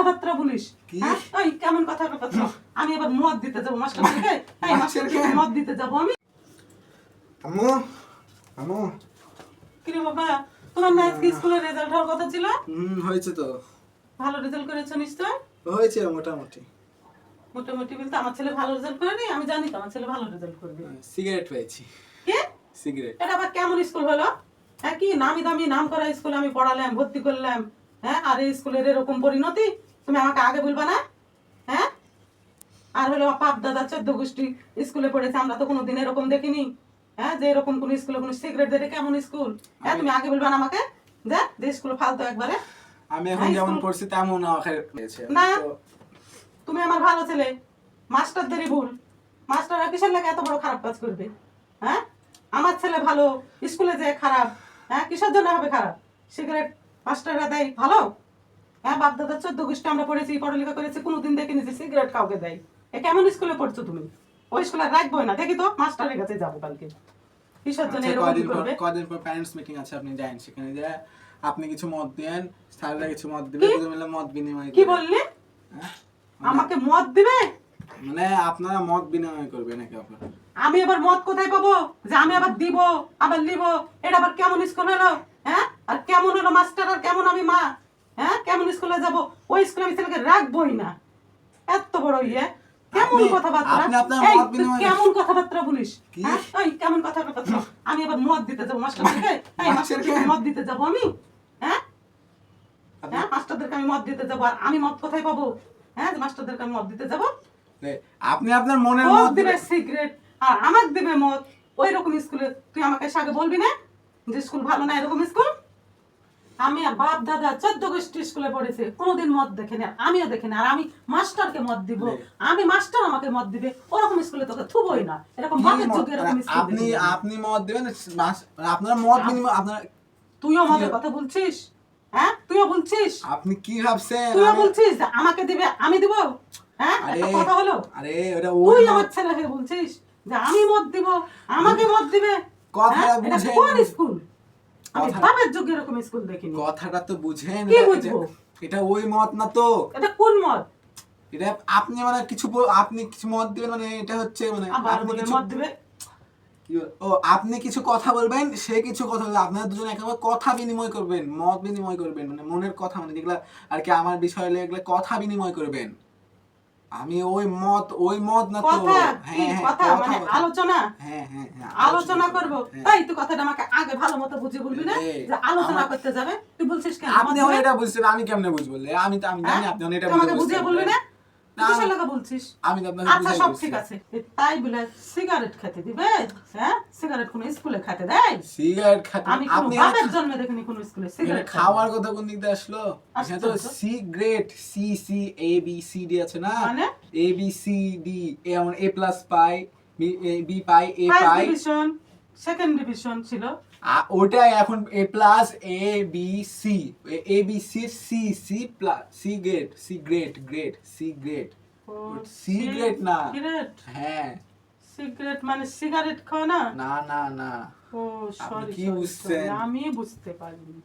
কথাবার্তা বলিস? হ্যাঁ? ওই কেমন কথাবার্তা? আমি এবার মদ দিতে যাব এই মাস্টারকে মাস্টারকে? মদ দিতে যাব আমি। আম্মু আম্মু। কি রে বাবা তোমার না আজকে স্কুলের রেজাল্ট হওয়ার কথা ছিল? হুম হয়েছে তো। ভালো রেজাল্ট করেছ নিশ্চয়? হয়েছে মোটামুটি। মোটামুটি বলতে আমার ছেলে ভালো রেজাল্ট করেনি আমি জানি তো আমার ছেলে ভালো রেজাল্ট করবে। সিগারেট পেয়েছি কে? সিগারেট এটা আবার কেমন স্কুল হলো? হ্যাঁ কি নামি দামি নাম করা স্কুলে আমি পড়ালাম ভর্তি করলাম। হ্যাঁ আর এই স্কুলের এরকম পরিণতি? তুমি আমাকে আগে বলবা না? হ্যাঁ? আর হলো পাপ দাদা চোদ্দ গোষ্ঠী স্কুলে পড়েছে আমরা তো কোনোদিন এরকম দেখিনি। হ্যাঁ যে এরকম কোন স্কুলে কোনো সিগারেট দেবে কেমন স্কুল? হ্যাঁ তুমি আগে বলবা না আমাকে? যে যে স্কুল ফালতো একবারে। আমি এখন হ্যাঁ, যেমন পড়ছি তেমন না। তুমি আমার ভালো ছেলে। মাস্টারদেরই ভুল। মাস্টাররা কিসের লাগে এত বড় খারাপ কাজ করবে? হ্যাঁ? আমার ছেলে ভালো স্কুলে যে খারাপ হ্যাঁ কিসের জন্য হবে খারাপ? সিগারেট মাস্টাররা দেয় ভালো? হ্যাঁ বাপ দাদা চোদ্দ গোষ্ঠী আমরা পড়েছি পড়ালেখা করেছি কোনোদিন দেখিনি যে সিগারেট কাউকে দেয়। এ কেমন স্কুলে পড়ছো তুমি? ওই স্কুলে আর রাখবোই না। দেখি তো মাস্টারের কাছে যাব কালকে। কিসের জন্য আচ্ছা, এরকম করবে। কদিন পর প্যারেন্টস মিটিং আছে? আপনি যান সেখানে যে আপনি কিছু মত দেন স্যাররা কিছু মত দিবে কি? মিলে মত বিনিময় কি করবে। হ্যাঁ? আমাকে মত দিবে? মানে আপনারা মত বিনিময় করবেন অপরের। আমি আবার মদ কোথায় পাবো? যে আমি আবার দিব আবার নিব এটা আবার কেমন স্কুল হলো? হ্যাঁ? আর কেমন হলো মাস্টার আর কেমন আমি মা? হ্যাঁ? কেমন স্কুলে যাব? ওই স্কুলে আমি ছেলেকে রাখবোই না। এত বড় ইয়ে। কেমন কথাবার্তা? কেমন কথাবার্তা বলিস? হ্যাঁ? ওই কেমন কথাবার্তা আমি আবার মদ দিতে যাব মাস্টারকে? এই মাস্টারকে? মদ দিতে যাব আমি? হ্যাঁ? হ্যাঁ? মাস্টারদেরকে আমি মদ দিতে যাব। আর আমি মদ কোথায় পাবো? হ্যাঁ? মাস্টারদেরকে আমি মদ দিতে যাব। আপনি আপনার মনের মদ দিবে সিগারেট আর আমাকে দিবে মদ ওই রকম স্কুলে তুই আমাকে এসে আগে বলবি না যে স্কুল ভালো না এরকম স্কুল? আমি আর বাপ দাদা চোদ্দ গোষ্ঠী স্কুলে পড়েছে কোনোদিন মদ দেখেনি আর আমিও দেখিনি আর আমি মাস্টারকে মদ দিব আমি মাস্টার আমাকে মদ দিবে ওরকম স্কুলে তোকে থুবই না এরকম বাপের যুগে এরকম স্কুল আপনি আপনি মত দিবেন আপনার মত বিনিময় আপনার তুইও মদের কথা বলছিস? হ্যাঁ? তুইও বলছিস? আপনি কি ভাবছেন? তুইও বলছিস আমাকে দিবে আমি দিব? হ্যাঁ? আরে কথা হলো? আরে ওটা তুই ওই আমার মত- ছেলেকে বলছিস যে আমি মত দিব আমাকে মদ দিবে? কথা হ্যাঁ? বুঝেন। কোন স্কুল? আমি কথা- বাপের এরকম স্কুল দেখিনি। কথাটা তো বুঝেন কি এটা- বুঝব? এটা ওই মত না তো। এটা কোন মত? এটা আপনি মানে কিছু আপনি কিছু মত দিবেন মানে এটা হচ্ছে মানে আপনি কিছু- মত দিবে। ও আপনি কিছু কথা বলবেন সে কিছু কথা বলবে আপনারা দুজন একেবারে কথা বিনিময় করবেন মত বিনিময় করবেন মানে মনের কথা মানে যেগুলা আর কি আমার বিষয় এগুলা কথা বিনিময় করবেন। আমি ওই মত ওই মত না তো। কথা হ্যাঁ হ্যাঁ মানে আলোচনা? হ্যাঁ হ্যাঁ হ্যাঁ আলোচনা করব। তাই তুই কথাটা আমাকে আগে ভালো মতো বুঝিয়ে বলবি না যে আলোচনা করতে যাবে। তুই বলছিস কেন? আপনি এটা বুঝছেন আমি কেমনে বুঝব? আমি তো আমি জানি? আপনি এটা বুঝে বলবি না? বলছিস? আমি আচ্ছা সব ঠিক আছে। তাই বলে সিগারেট খেতে দিবে? হ্যাঁ? সিগারেট কোন স্কুলে খেতে দেয়? সিগারেট খাতে আমি কোন আপনি জন্মে দেখিনি কোন স্কুলে সিগারেট খাওয়ার কথা কোন দিক দিয়ে আসলো? তো cigarette C C A B C D আছে না? মানে? A B C D A plus pi B পাই এ পাই সেকেন্ড ডিভিশন ছিল। ওটাই এখন A plus A B C A B C C C plus C grade C grade grade C grade C cigarette না। হ্যাঁ। Cigarette মানে cigarette খাও না? না না না। ও সরি কি বুঝছেন? আমি বুঝতে পারিনি।